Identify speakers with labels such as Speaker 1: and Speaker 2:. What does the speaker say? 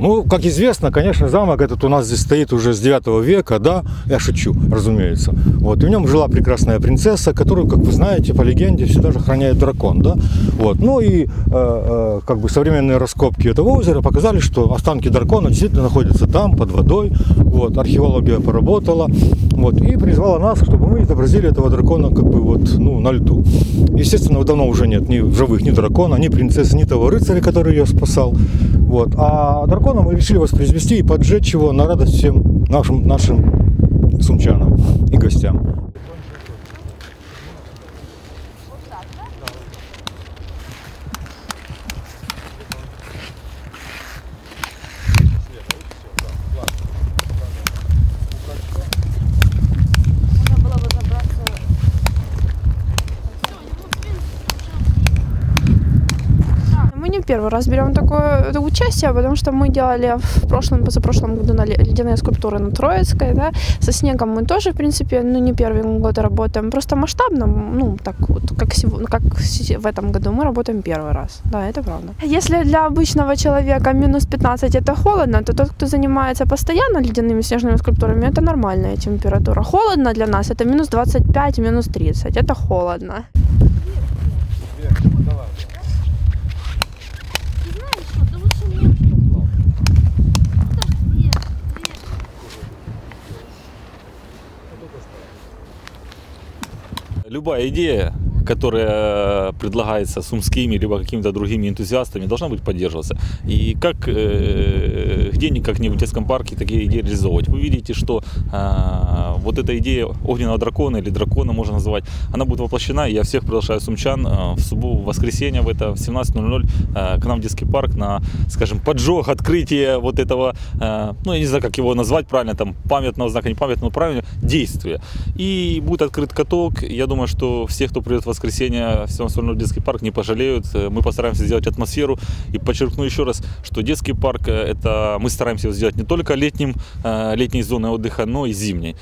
Speaker 1: Ну, как известно, конечно, замок этот у нас здесь стоит уже с 9 века, да, я шучу, разумеется. Вот, и в нем жила прекрасная принцесса, которую, как вы знаете, по легенде всегда же охраняет дракон, да. Вот, ну и э, э, как бы современные раскопки этого озера показали, что останки дракона действительно находятся там, под водой. Вот, археология поработала, вот, и призвала нас, чтобы мы изобразили этого дракона как бы вот, ну, на льду. Естественно, давно уже нет ни живых ни дракона, ни принцессы, ни того рыцаря, который ее спасал. Вот. А дракона мы решили воспроизвести и поджечь его на радость всем нашим, нашим сумчанам и гостям.
Speaker 2: Не первый раз берем такое участие, потому что мы делали в прошлом, позапрошлом году на ле- ледяные скульптуры на Троицкой, да. Со снегом мы тоже, в принципе, ну, не первый год работаем. Просто масштабно, ну, так вот, как, как в этом году мы работаем первый раз. Да, это правда. Если для обычного человека минус 15 это холодно, то тот, кто занимается постоянно ледяными снежными скульптурами, это нормальная температура. Холодно для нас это минус 25, минус 30. Это холодно.
Speaker 3: Любая идея, которая предлагается сумскими либо какими-то другими энтузиастами, должна быть поддерживаться. И как э, где как не в детском парке такие идеи реализовывать. Вы видите, что э, вот эта идея огненного дракона или дракона можно называть, она будет воплощена. Я всех приглашаю сумчан э, в субботу, в воскресенье в это в 17.00 э, к нам в детский парк на, скажем, поджог, открытие вот этого, э, ну я не знаю, как его назвать правильно, там памятного знака, не памятного, правильно, действия. И будет открыт каток. Я думаю, что все, кто придет в воскресенье в 17.00 в детский парк, не пожалеют. Мы постараемся сделать атмосферу. И подчеркну еще раз, что детский парк, э, это мы стараемся его сделать не только летним, э, летней зоной отдыха, но и зимней.